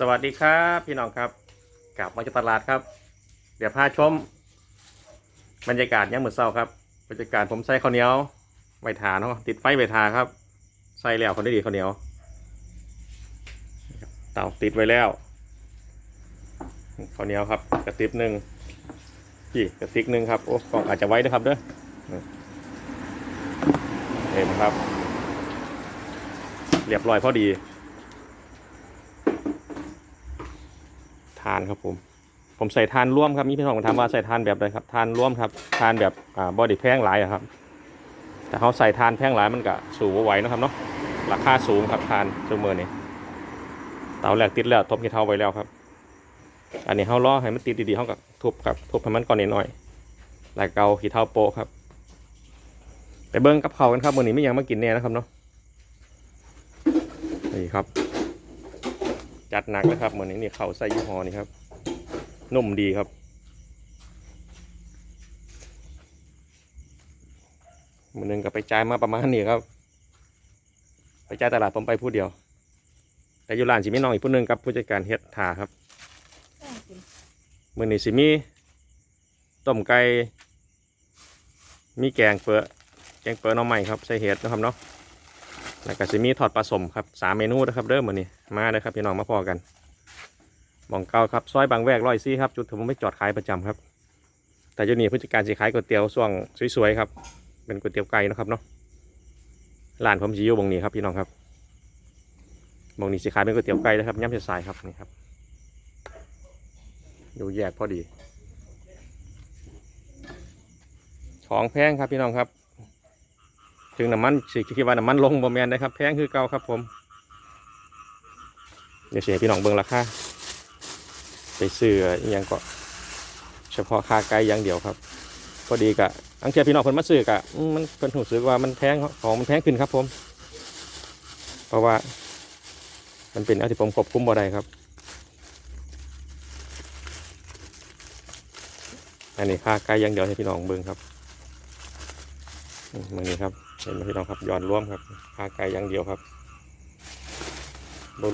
สวัสดีครับพี่น้องครับกลับมาจากตลาดครับ เดี๋ยวพาชม บรรยากาศยามมื้อเช้าครับบรรยากาศผมใส่ข้าวเหนียวไว้ทาเนาะติดไฟไว้ทาครับ ใส่แล้วคนได้ดีข้าวเหนียวเตาติดไว้แล้วข้าวเหนียวครับ กระติบหนึ่งพี่กระติกหนึ่งครับโอ้กล่องอาจจะไว้นะครับเด้อเห็นครับ เรียบร้อยพอดี ทานครับผม ผมใส่ทานร่วมครับมีพี่น้องถามว่าใส่ทานแบบใดครับทานร่วมครับทานแบบอ่าบอดี้แพงหลายอะครับ แต่เขาใส่ทานแพงหลายมันก็สูงไหวเนะครับเนาะราคาสูงครับทานชั่วโมงนี้เตาแรกติดแล้วทบขี้เท้าไว้แล้วครับ อันนี้เขาล้อให้มันติดดีๆเขาก็ทุบครับทุบให้มันก่อนนิดหน่อยแล้วเกาขี้เท้าโปะครับไปเบิ้งกับเขากันครับวันนี้ไม่ยังมากินแน่นะครับเนาะนี่ครับ จัดหนักนะครับเหมือนนี้นี่เข่าใส่ยี่ห้อนี่ครับนุ่มดีครับ มือหนึ่งก็ไปจ่ายมาประมาณนี้ครับ ไปจ่ายตลาดผมไปผู้เดียว แต่อยู่ร้านสิมีน้องอีกผู้หนึ่งกับผู้จัดการเฮ็ดถาครับ มือนี้สิมีต้มไก่ มีแกงเปื้อแกงเปื้อน้องใหม่ครับใส่เห็ดนะครับเนาะ แล้วก็สิมีทอดปลาสมครับสามเมนูนะครับเริ่มมือนี้มาเลยครับพี่น้องมาพอกันหมองเก่าครับซอยบางแวกร้อยซี่ครับจุดผมไม่จอดขายประจำครับ แต่เจุนี้ผู้จัดการสิขายก๋วยเตี๋ยวส่วงสวยๆครับ เป็นก๋วยเตี๋ยวไก่นะครับเนาะร้านผมสิอยู่บงนี้ครับพี่น้องครับบงนี้สิขายเป็นก๋วยเตี๋ยวไก่นะครับย่ำเผ็ดสายครับนี่ครับอยู่แยกพอดี ของแพงครับพี่น้องครับ ถึงน้ำมันสิคิดว่าน้ำมันลงบ่แมนนะครับ แพงคือเก่าครับผม เดี๋ยวเสียพี่น้องเบิ่งราคาไปซื้ออหยังก็เฉพาะค่าไก่อย่างเดียวครับ พอดีกะอังเทียพี่น้องเพิ่นมาซื้อกะมันเพิ่นรู้สึกว่ามันแพงของมันแพงขึ้นครับผม เพราะว่า มันเป็นอะไรที่ผมควบคุมบ่ได้ครับอันนี้ค่าไก่อย่างเดียวให้พี่น้องเบิ่งครับอืมมือนี้ครับ เห็นไหมพี่น้องครับย้อนร่วมครับคาไก่อย่างเดียวครับ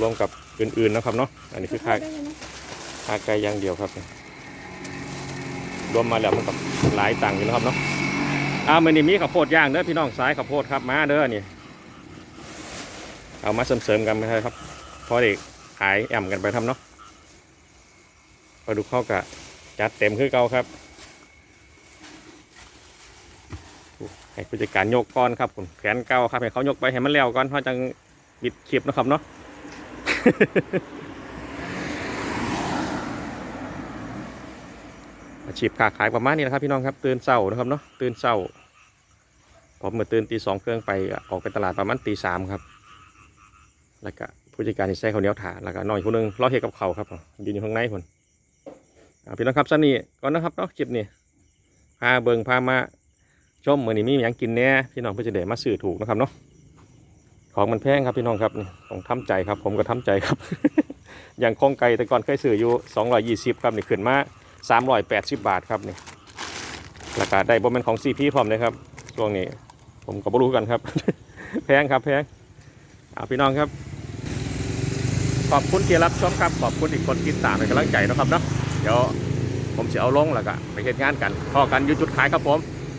รวมกับอื่นๆนะครับเนาะอันนี้คือคาคาไก่อย่างเดียวครับรวมมาแล้วมันกับหลายตังอยู่นะครับเนาะอ้าวมันนี่มีข้าวโพดย่างเด้อพี่น้องสายข้าวโพดครับมาเด้อนี่เอามาเสริมๆกันไปเลยครับพอเด็กขายแอมกันไปทำเนาะปลาดุกข้ากะจัดเต็มคือเก่าครับ ให้ผู้จัดการยกก่อนครับผมแขนเก่าครับให้เขายกไปให้มันแล้วก่อนเพราะจังบิดคลิปนะครับเนาะอาชีพค้าขายประมาณนี้นะครับพี่น้องครับตื่นเช้านะครับเนาะตื่นเช้าผมเมื่อตื่นตีสองเครื่องไปออกไปตลาดประมาณตีสามครับ แล้วก็ผู้จัดการที่ใส่ข้าวเหนียวถาแล้วก็น้อยคนหนึงรอเฮ็ดกับเขาครับยืนอยู่ข้างในคนพี่น้องครับสันนี่ก่อนนะครับเนาะคลิปนี้พาเบิงพามา ชมมือนี้มีอย่างกินแน่พี่น้องเพื่อจะได้มาซื้อถูกนะครับเนาะของมันแพงครับพี่น้องครับต้องทำใจครับ ผมก็ทำใจครับ อย่างคองไก่แต่ก่อนเคยซื้ออยู่ 220 ครับนี่ขึ้นมา 380 บาทครับนี่ราคาได้บ่แม่นของ CP พร้อมเลยครับช่วงนี้ผมก็บ่รู้กันครับ แพงครับแพงเอาพี่น้องครับ ขอบคุณที่รับชมครับขอบคุณอีกคนติดตามเป็นกำลังใจนะครับเนาะเดี๋ยวผมจะเอาลงแล้วก็ไปเฮ็ดงานกันพอกันอยู่จุดขายครับผม